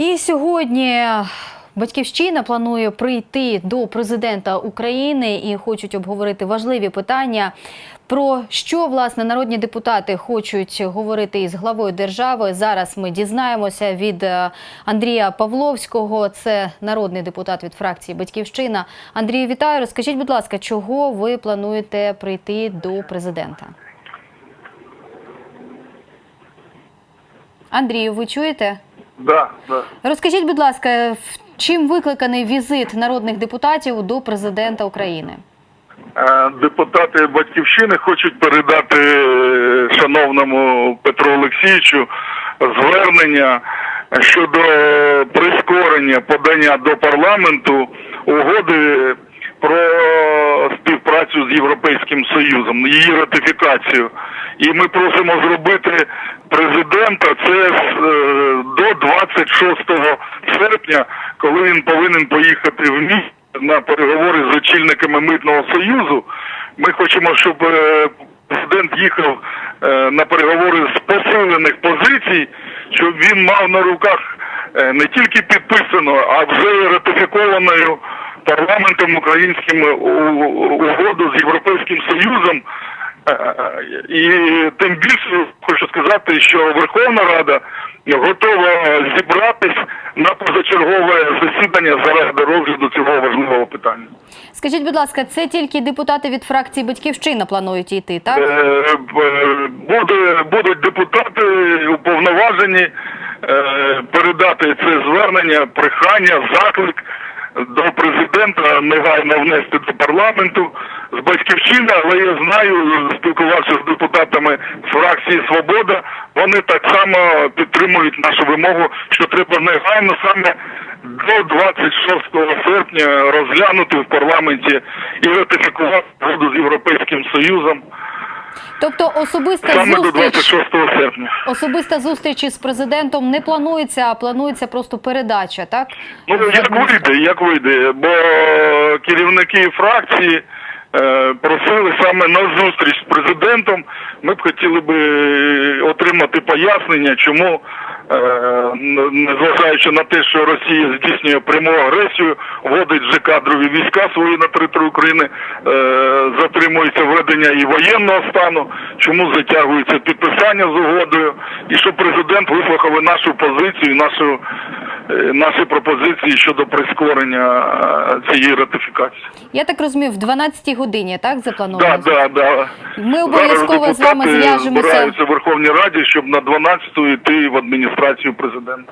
І сьогодні батьківщина планує прийти до президента України і хочуть обговорити важливі питання. Про що власне народні депутати хочуть говорити із главою держави? Зараз ми дізнаємося від е, Андрія Павловського. Це народний депутат від фракції Батьківщина. Андрію, вітаю. Розкажіть, будь ласка, чого ви плануєте прийти до президента? Андрію, ви чуєте? Да, да. Розкажіть, будь ласка, чим викликаний візит народних депутатів до президента України? Е, Депутати батьківщини хочуть передати е, шановному Петру Олексійовичу звернення щодо прискорення подання до парламенту угоди про співпрацю з Європейським Союзом, її ратифікацію. І ми просимо зробити президента це е, до 26 серпня, коли він повинен поїхати в місто на переговори з очільниками митного союзу. Ми хочемо, щоб е, президент їхав е, на переговори з посилених позицій, щоб він мав на руках не тільки підписану, а вже ратифікованою парламентом українським угоду з Європейським Союзом. Е, І тим більше хочу сказати, що Верховна Рада готова зібратись на позачергове засідання заради розгляду цього важливого питання. Скажіть, будь ласка, це тільки депутати від фракції Батьківщина планують йти, так? Е, Буде, будуть депутати уповноважені е, передати це звернення, прохання, заклик до президента негайно внести до парламенту з батьківщини, але я знаю, спілкувався з депутатами фракції Свобода. Вони так само підтримують нашу вимогу, що треба негайно саме до 26 серпня розглянути в парламенті і ратифікувати угоду з Європейським Союзом Тобто особиста саме до зустріч, 26 серпня. особиста зустріч із президентом не планується, а планується просто передача, так? Ну як вийде, як вийде, бо керівники фракції просили саме на зустріч з президентом. Ми б хотіли би отримати пояснення, чому. е, Незважаючи на те, що Росія здійснює пряму агресію, вводить вже кадрові війська свої на територію України, е, затримується введення і воєнного стану, чому затягується підписання з угодою, і щоб президент вислухав нашу позицію, нашу е, наші пропозиції щодо прискорення е, цієї ратифікації. Я так розумію, в 12-й годині, так, заплановано? Да, да, да. Ми обов'язково з вами депутати зв'яжемося. збираються в Верховній Раді, щоб на 12-ту йти в адміністрацію президента.